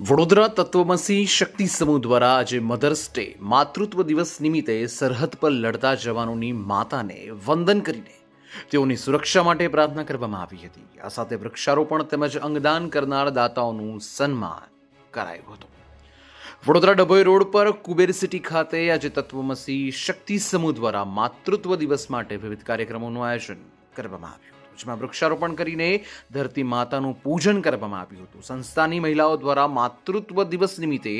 વડોદરા તત્વમસી શક્તિ સમૂહ દ્વારા આજે મધર્સ ડે, માતૃત્વ દિવસ નિમિત્તે સરહદ પર લડતા જવાનોની માતાને વંદન કરીને તેઓની સુરક્ષા માટે પ્રાર્થના કરવામાં આવી હતી. આ સાથે વૃક્ષારોપણ તેમજ અંગદાન કરનાર દાતાઓનું સન્માન કરાયું હતું. વડોદરા ડભોઈ રોડ પર કુબેર સિટી ખાતે આજે તત્વમસી શક્તિ સમૂહ દ્વારા માતૃત્વ દિવસ માટે વિવિધ કાર્યક્રમોનું આયોજન કરવામાં આવ્યું. જેમાં વૃક્ષારોપણ કરીને ધરતી માતાનું પૂજન કરવામાં આવ્યું હતું. સંસ્થાની મહિલાઓ દ્વારા માતૃત્વ દિવસ નિમિત્તે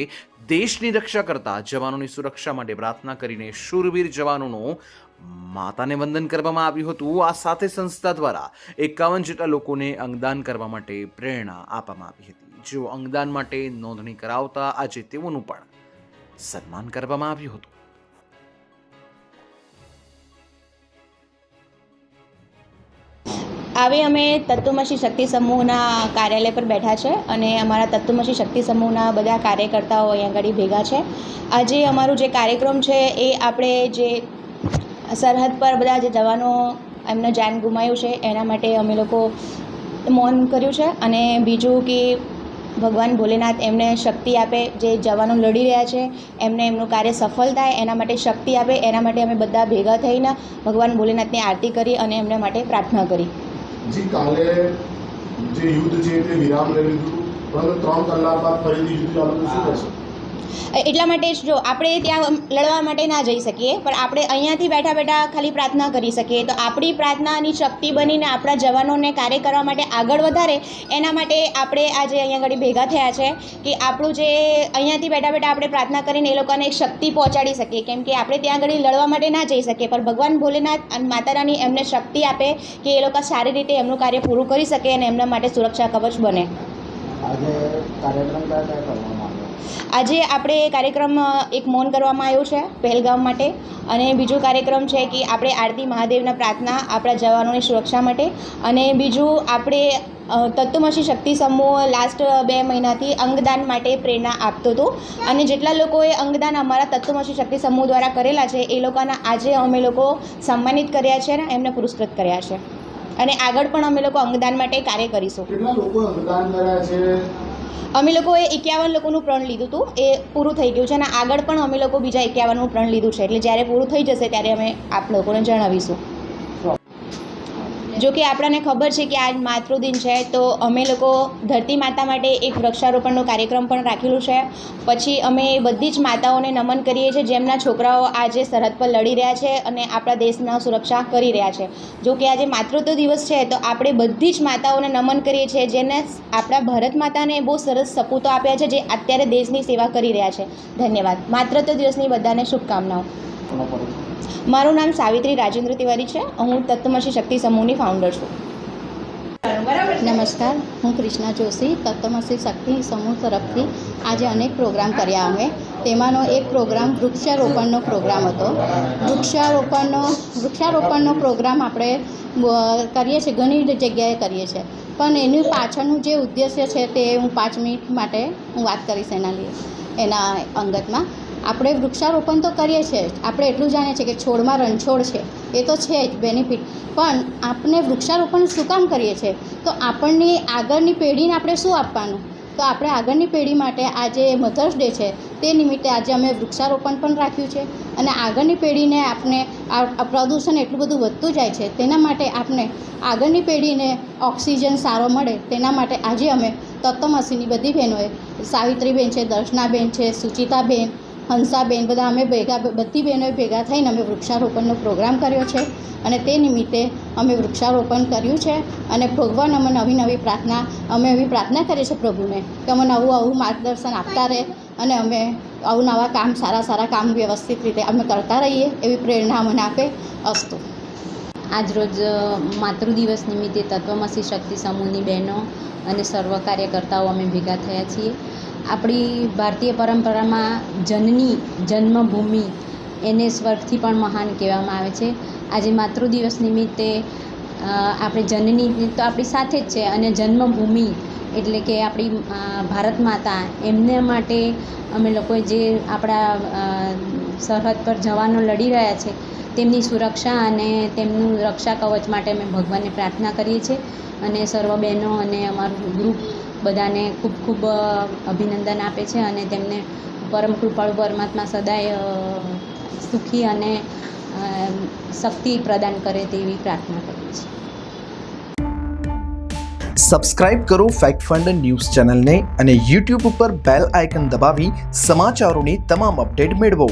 દેશની રક્ષા કરતા જવાનોની સુરક્ષા માટે પ્રાર્થના કરીને શૂરવીર જવાનોનો માતાને વંદન કરવામાં આવ્યું હતું. આ સાથે સંસ્થા દ્વારા એકાવન જેટલા લોકોને અંગદાન કરવા માટે પ્રેરણા આપવામાં આવી હતી. જેઓ અંગદાન માટે નોંધણી કરાવતા આજે તેઓનું પણ સન્માન કરવામાં આવ્યું હતું. હવે અમે તત્વમસી શક્તિ સમૂહના કાર્યાલય પર બેઠા છે અને અમારા તત્વમસી શક્તિ સમૂહના બધા કાર્યકર્તાઓ અહીંયા આગળ ભેગા છે. આજે અમારું જે કાર્યક્રમ છે એ આપણે જે સરહદ પર બધા જે જવાનો એમને જાન ગુમાયું છે એના માટે અમે લોકો મૌન કર્યું છે અને બીજું કે ભગવાન ભોલેનાથ એમને શક્તિ આપે, જે જવાનો લડી રહ્યા છે, એમને એમનું કાર્ય સફળ થાય, એના માટે શક્તિ આપે, એના માટે અમે બધા ભેગા થઈને ભગવાન ભોલેનાથની આરતી કરી અને એમના માટે પ્રાર્થના કરી. કાલે જે યુદ્ધ છે તે વિરામ લઈ લીધું. પરંતુ ત્રણ કલાક બાદ ફરીથી યુદ્ધ ચાલુ શું કહેશો? એટલા માટે જ જો આપણે ત્યાં લડવા માટે ના જઈ શકીએ, પણ આપણે અહીંયાથી બેઠા બેઠા ખાલી પ્રાર્થના કરી શકીએ, તો આપણી પ્રાર્થનાની શક્તિ બનીને આપણા જવાનોને કાર્ય કરવા માટે આગળ વધારે, એના માટે આપણે આજે અહીંયા આગળ ભેગા થયા છે કે આપણું જે અહીંયાથી બેઠા બેઠા આપણે પ્રાર્થના કરીને એ લોકોને એક શક્તિ પહોંચાડી શકીએ, કેમ કે આપણે ત્યાં આગળ લડવા માટે ના જઈ શકીએ, પણ ભગવાન ભોલેનાથ અને માતા રાની એમને શક્તિ આપે કે એ લોકો સારી રીતે એમનું કાર્ય પૂરું કરી શકે અને એમના માટે સુરક્ષા કવચ બને. આજે કાર્યક્રમ કરવામાં આવ્યો? આજે આપણે કાર્યક્રમ એક મૌન કરવામાં આવ્યો છે પહેલગામ માટે. અને બીજું કાર્યક્રમ છે કે આપણે આરતી મહાદેવના પ્રાર્થના, આપણા જવાનોની સુરક્ષા માટે. અને બીજું આપણે તત્વમસી શક્તિ સમૂહ લાસ્ટ બે મહિનાથી અંગદાન માટે પ્રેરણા આપતો હતો. અને જેટલા લોકોએ અંગદાન અમારા તત્વમસી શક્તિ સમૂહ દ્વારા કરેલા છે, એ લોકોના આજે અમે લોકો સન્માનિત કર્યા છે અને એમને પુરસ્કૃત કર્યા છે. અને આગળ પણ અમે લોકો અંગદાન માટે કાર્ય કરીશું. કેટલા લોકો અંગદાન કર્યા છે? અમે લોકોએ એકાવન લોકોનું પ્રણ લીધું હતું. એ પૂરું થઈ ગયું છે અને આગળ પણ અમે લોકો બીજા એકાવનનું પ્રણ લીધું છે. એટલે જ્યારે પૂરું થઈ જશે ત્યારે અમે આપ લોકોને જણાવીશું. જો કે આપણને ખબર છે કે આજ માતૃદિન છે, તો અમે લોકો ધરતી માતા માટે એક વૃક્ષારોપણનો કાર્યક્રમ પણ રાખેલું છે. પછી અમે બધી જ માતાઓને નમન કરીએ છીએ, જેમના છોકરાઓ આજે સરહદ પર લડી રહ્યા છે અને આપણા દેશના સુરક્ષા કરી રહ્યા છે. જો કે આજે માતૃત્વ દિવસ છે, તો આપણે બધી જ માતાઓને નમન કરીએ છીએ, જેને આપણા ભારત માતાને બહુ સરસ સપૂતો આપ્યા છે, જે અત્યારે દેશની સેવા કરી રહ્યા છે. ધન્યવાદ. માતૃત્વ દિવસની બધાને શુભકામનાઓ. મારું નામ સાવિત્રી રાજેન્દ્ર તિવારી છે. હું તત્વમસી શક્તિ સમૂહની ફાઉન્ડર છું. નમસ્કાર. હું ક્રિષ્ના જોશી, તત્વમસી શક્તિ સમૂહ તરફથી આજે અનેક પ્રોગ્રામ કર્યા અમે. તેમાંનો એક પ્રોગ્રામ વૃક્ષારોપણનો પ્રોગ્રામ હતો. વૃક્ષારોપણનો વૃક્ષારોપણનો પ્રોગ્રામ આપણે કરીએ છીએ, ઘણી જગ્યાએ કરીએ છીએ. પણ એની પાછળનું જે ઉદ્દેશ્ય છે તે હું પાંચ મિનિટ માટે હું વાત કરીશ એના લીધે એના અંગતમાં. આપણે વૃક્ષારોપણ તો કરીએ છીએ. આપણે એટલું જાણીએ છીએ કે છોડમાં રણછોડ છે. એ તો છે જ બેનિફિટ પણ આપણે વૃક્ષારોપણ શું કામ કરીએ છીએ? તો આપણને આગળની પેઢીને આપણે શું આપવાનું? તો આપણે આગળની પેઢી માટે આજે મધર્સ ડે છે. તે નિમિત્તે આજે અમે વૃક્ષારોપણ પણ રાખ્યું છે. અને આગળની પેઢીને આપણે આ પ્રદૂષણ એટલું બધું વધતું જાય છે. તેના માટે આપણે આગળની પેઢીને ઓક્સિજન સારો મળે. તેના માટે આજે અમે તત્વમસીની બધી બહેનોએ સાવિત્રીબેન છે, દર્શનાબેન છે, સુચિતાબેન હંસાબેન, બધા અમે ભેગા, બધી બહેનોએ ભેગા થઈને અમે વૃક્ષારોપણનો પ્રોગ્રામ કર્યો છે અને તે નિમિત્તે અમે વૃક્ષારોપણ કર્યું છે અને ભગવાન અમે નવી નવી પ્રાર્થના, અમે એવી પ્રાર્થના કરીએ છીએ પ્રભુને કે અમે નવું આવું માર્ગદર્શન આપતા રહે અને અમે આવું નવા કામ, સારા સારા કામ વ્યવસ્થિત રીતે અમે કરતા રહીએ એવી પ્રેરણા મને આપે અસ્તુ. આજરોજ માતૃદિવસ નિમિત્તે તત્વમસી શક્તિ સમૂહની બહેનો અને સર્વ કાર્યકર્તાઓ અમે ભેગા થયા છીએ. આપણી ભારતીય પરંપરામાં જનની જન્મભૂમિ એને સ્વર્ગથી પણ મહાન કહેવામાં આવે છે. આજે માતૃદિવસ નિમિત્તે આપણે જનની તો આપણી સાથે જ છે અને જન્મભૂમિ એટલે કે આપણી ભારત માતા એમને માટે અમે લોકોએ જે આપણા સરહદ પર જવાનો લડી રહ્યા છે તેમની સુરક્ષા અને તેમનું રક્ષા કવચ માટે અમે ભગવાનને પ્રાર્થના કરીએ છીએ. અને સર્વ બહેનો અને અમારું ગ્રુપ બધાને ખૂબ ખૂબ અભિનંદન આપે છે અને તેમને પરમ કૃપાળુ પરમાત્મા સદાય સુખી અને શક્તિ પ્રદાન કરે તેવી પ્રાર્થના કરીએ છીએ સબસ્ક્રાઇબ કરો ફેક્ટ ફંડ ન્યૂઝ ચેનલને અને યુટ્યુબ ઉપર બેલ આઇકન દબાવી સમાચારોની તમામ અપડેટ મેળવો.